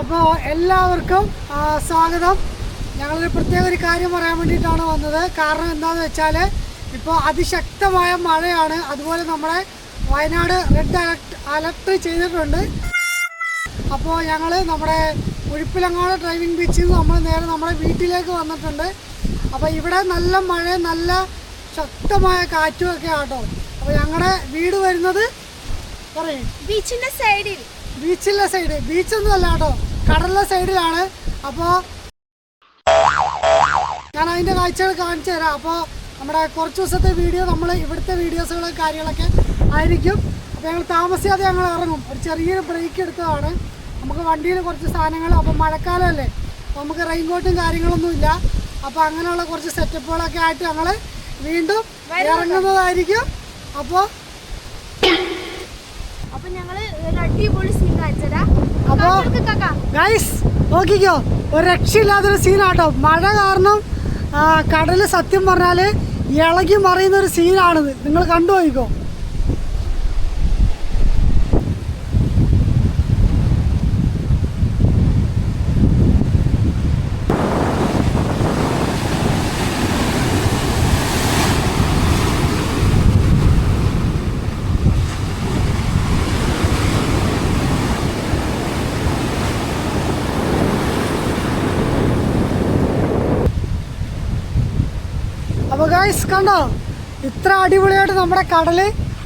അപ്പോൾ എല്ലാവർക്കും സ്വാഗതം. ഞങ്ങളൊരു പ്രത്യേക ഒരു കാര്യം പറയാൻ വേണ്ടിയിട്ടാണ് വന്നത്. കാരണം എന്താണെന്ന് വെച്ചാൽ ഇപ്പോൾ അതിശക്തമായ മഴയാണ്. അതുപോലെ നമ്മുടെ വയനാട് റെഡ് അലർട്ട് അലർട്ട് ചെയ്തിട്ടുണ്ട്. അപ്പോൾ ഞങ്ങൾ നമ്മുടെ ഉഴിപ്പിലങ്ങാട് ഡ്രൈവിംഗ് ബീച്ചിൽ നിന്ന് നമ്മൾ നേരെ നമ്മുടെ വീട്ടിലേക്ക് വന്നിട്ടുണ്ട്. അപ്പോൾ ഇവിടെ നല്ല മഴ നല്ല ശക്തമായ കാറ്റുമൊക്കെ ആട്ടോ അപ്പോൾ ഞങ്ങളുടെ വീട് വരുന്നത് പറയും. ബീച്ചിന്റെ സൈഡിൽ. ബീച്ചിലെ സൈഡ് ബീച്ചൊന്നും അല്ല കേട്ടോ. കടലിലെ സൈഡിലാണ് അപ്പോ ഞാൻ അതിന്റെ കാഴ്ചകൾ കാണിച്ചു തരാം. അപ്പോൾ നമ്മുടെ കുറച്ച് ദിവസത്തെ വീഡിയോ നമ്മൾ ഇവിടുത്തെ വീഡിയോസുകളും കാര്യങ്ങളൊക്കെ ആയിരിക്കും. അപ്പോൾ ഞങ്ങൾ താമസിയാതെ ഞങ്ങൾ ഇറങ്ങും. ഒരു ചെറിയൊരു ബ്രേക്ക് എടുത്തതാണ്. നമുക്ക് വണ്ടിയിൽ കുറച്ച് സാധനങ്ങൾ അപ്പോൾ മഴക്കാലമല്ലേ. അപ്പോൾ നമുക്ക് റെയിൻകോട്ടും കാര്യങ്ങളൊന്നും ഇല്ല. അപ്പോൾ അങ്ങനെയുള്ള കുറച്ച് സെറ്റപ്പുകളൊക്കെ ആയിട്ട് ഞങ്ങൾ വീണ്ടും ഇറങ്ങുന്നതായിരിക്കും. അപ്പോൾ അപ്പൊ ഞങ്ങൾ ഒരു അടിപൊളി സീൻ കാണിച്ചതാ. അപ്പോ ഗൈസ് നോക്കിക്കോ. ഒരു രക്ഷയില്ലാത്തൊരു സീനാട്ടോ മഴ കാരണം കടൽ സത്യം പറഞ്ഞാൽ ഇളകി മറിയുന്ന ഒരു സീനാണിത് നിങ്ങൾ കണ്ടു അപ്പോൾ ഗൈസ് കണ്ടോ? ഇത്ര അടിപൊളിയായിട്ട് നമ്മുടെ കടൽ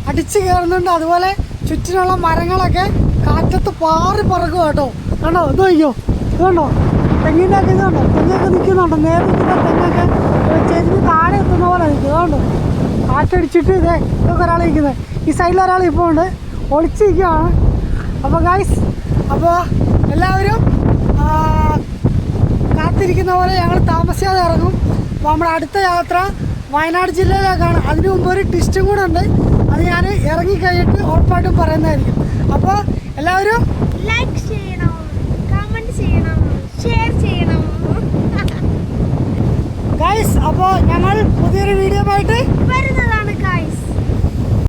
അടിച്ചു കയറുന്നുണ്ട്. അതുപോലെ ചുറ്റിനുള്ള മരങ്ങളൊക്കെ കാറ്റത്ത് പാറി പറക്കും കേട്ടോ. കണ്ടോ? ഇത് നോക്കിയോ ഇതുണ്ടോ തെങ്ങിന്റെ ഒക്കെ ഇതുണ്ടോ തെങ്ങൊക്കെ നിൽക്കുന്നുണ്ടോ നിൽക്കുന്ന തെങ്ങൊക്കെ ചെരിഞ്ഞ് താഴെ എത്തുന്ന പോലെ നിൽക്കും അതുകൊണ്ടോ കാറ്റടിച്ചിട്ട് ഇതേ ഇതൊക്കെ ഒരാൾ നിൽക്കുന്നത്. ഈ സൈഡിൽ ഒരാൾ ഇപ്പോൾ ഉണ്ട്. ഒളിച്ചിരിക്കുകയാണ് അപ്പോൾ ഗൈസ് അപ്പോൾ എല്ലാവരും കാത്തിരിക്കുന്ന പോലെ ഞങ്ങൾ താമസിയാതെ ഇറങ്ങും. അപ്പോൾ നമ്മുടെ അടുത്ത യാത്ര വയനാട് ജില്ലയിലേക്കാണ്. അതിനു മുമ്പ് ഒരു ട്വിസ്റ്റും കൂടെ ഉണ്ട്. അത് ഞാൻ ഇറങ്ങിക്കഴിഞ്ഞിട്ട് ഉറപ്പായിട്ടും പറയുന്നതായിരിക്കും. അപ്പോൾ എല്ലാവരും ലൈക്ക് ചെയ്യണം കമന്റ് ചെയ്യണം ഷെയർ ചെയ്യണം. ഗൈസ് അപ്പോൾ ഞങ്ങൾ പുതിയൊരു വീഡിയോ ആയിട്ട് വരുന്നതാണ്